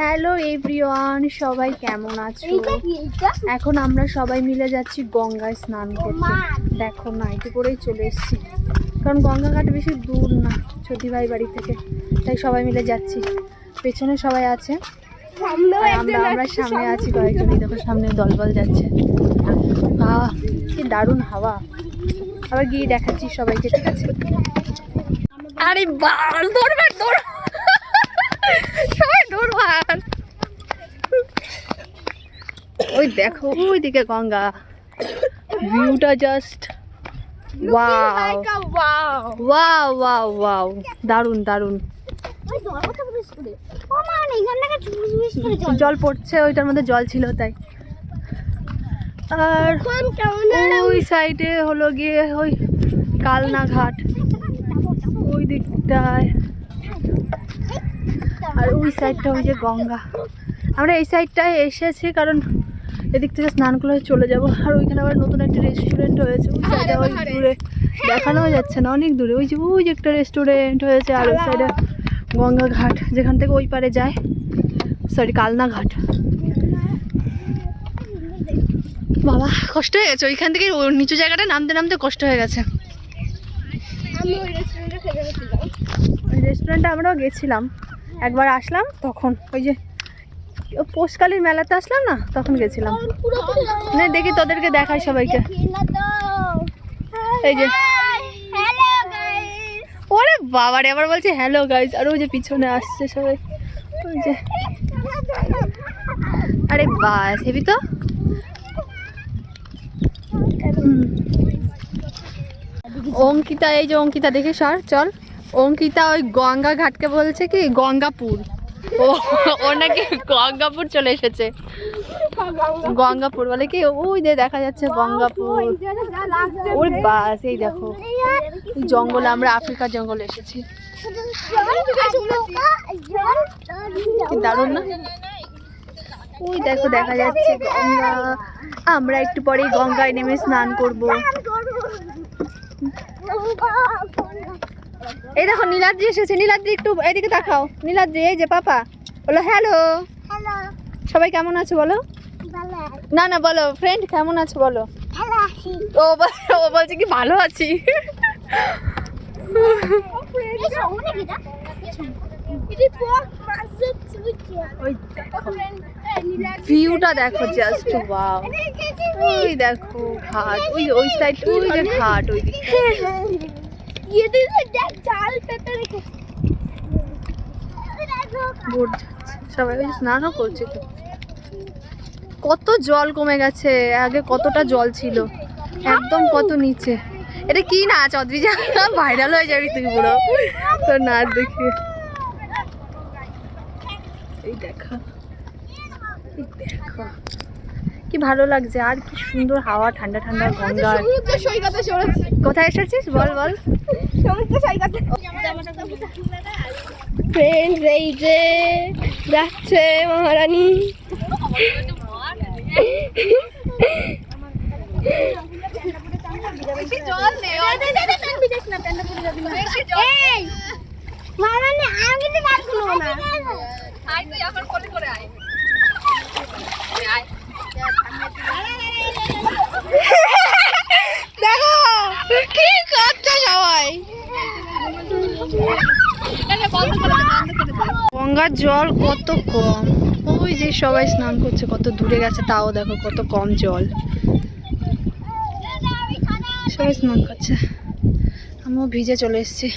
Hello everyone সবাই কেমন আছো? এখন আমরা সবাই মিলে যাচ্ছি গঙ্গায় স্নান করতে। দেখো না নাইটি করেই চলে এসেছি। কারণ গঙ্গা ঘাট বেশি দূর না ছোটি ভাই বাড়ি থেকে। তাই সবাই মিলে যাচ্ছি। পেছনে সবাই আছে। আমরা আমরা সামনে আছি কয়েকজন দেখো সামনে দলবল যাচ্ছে। আহ কি দারুণ হাওয়া। আবার গিয়ে দেখাচ্ছি সবাইকে ঠিক আছে? আরে বাস দৌড়বার দৌড় সবাই দৌড়বার ওই দেখো, ওইদিকে গঙ্গা। ভিউটা জাস্ট ওয়াও ওয়াও ওয়াও দারুণ দারুণ। জল পড়ছে, ওইটার মধ্যে জল ছিল তাই। আর ওই সাইডে হলো গিয়ে ওই কালনা ঘাট ওই দিকটায়। আর ওই সাইডটা ওই যে গঙ্গা। আমরা এই সাইডটায় এসেছি কারণ এদিক থেকে স্নান করে চলে যাব। আর ওইখানে আবার নতুন একটা রেস্টুরেন্ট হয়েছে ওই সাইডে ওই দূরে দেখানো যাচ্ছে না অনেক দূরে। ওই যে ওই যে একটা রেস্টুরেন্ট হয়েছে আর ওই সাইডে গঙ্গা ঘাট যেখান থেকে ওই পারে যায়। সরি কালনা ঘাট। বাবা কষ্ট হয়ে গেছে। ওইখান থেকে নিচু জায়গাটা নামতে নামতে কষ্ট হয়ে গেছে। রেস্টুরেন্টে আমরাও গেছিলাম। একবার আসলাম, তখন ওই যে পোষকালীর মেলাতে আসলাম না, তখন গেছিলাম। না, দেখি তোদেরকে দেখাই সবাইকে। এই যে। ওরে বাবারে, আবার বলছি হ্যালো গাইজ আর ওই যে পিছনে আসছে সবাই। ওই যে। আরে বাস, হেবি তো? অঙ্কিতা, এই যে অঙ্কিতা, দেখে সর, চল। অঙ্কিতা ওই গঙ্গা ঘাটকে বলছে কি, গঙ্গাপুর। ও ও নাকি গঙ্গাপুর চলে এসেছে। গঙ্গাপুর বলে কি, ওই যে দেখা যাচ্ছে গঙ্গাপুর। ওর বাস, এই দেখো। জঙ্গলে আমরা আফ্রিকার জঙ্গলে এসেছি। দারুণ না? ওই দেখো, দেখা যাচ্ছে গঙ্গা। আমরা একটু পরেই গঙ্গায় নেমে স্নান করব। এই দেখো নীলাদ্রি এসেছে। নীলাদ্রি একটু এদিকে তাকাও। নীলাদ্রি এই যে পাপা। বলো হ্যালো সবাই কেমন আছে বলো? না না বলো ফ্রেন্ড কেমন আছে বলো? ও ও বলছে কি ভালো আছি। ভিউটা দেখো জাস্ট ওয়াও ওই দেখো ঘাট। ওই ওই সাইড ওই যে ঘাট ওই দিকে। সবাই করছে কত জল কমে গেছে, আগে কতটা জল ছিল, একদম কত নিচে। এটা কি নাচ অদ্রিজা ভাইরাল হয়ে যাবি তুই পুরো। তোর নাচ দেখি। দেখো। এই দেখো। কি ভালো লাগছে আর কি সুন্দর হাওয়া ঠান্ডা ঠান্ডা গঙ্গা কোথায় এসেছিস বল বল ফ্রেন্ডস এই যে যাচ্ছে মহারানী মহারানী, আমি কিন্তু গান শুনব না। দেখো কি করছে সবাই গঙ্গার জল কত কম। ওই যে সবাই স্নান করছে, কত দূরে গেছে, তাও দেখো কত কম জল। সবাই স্নান করছে। আমিও ভিজে চলে এসেছি।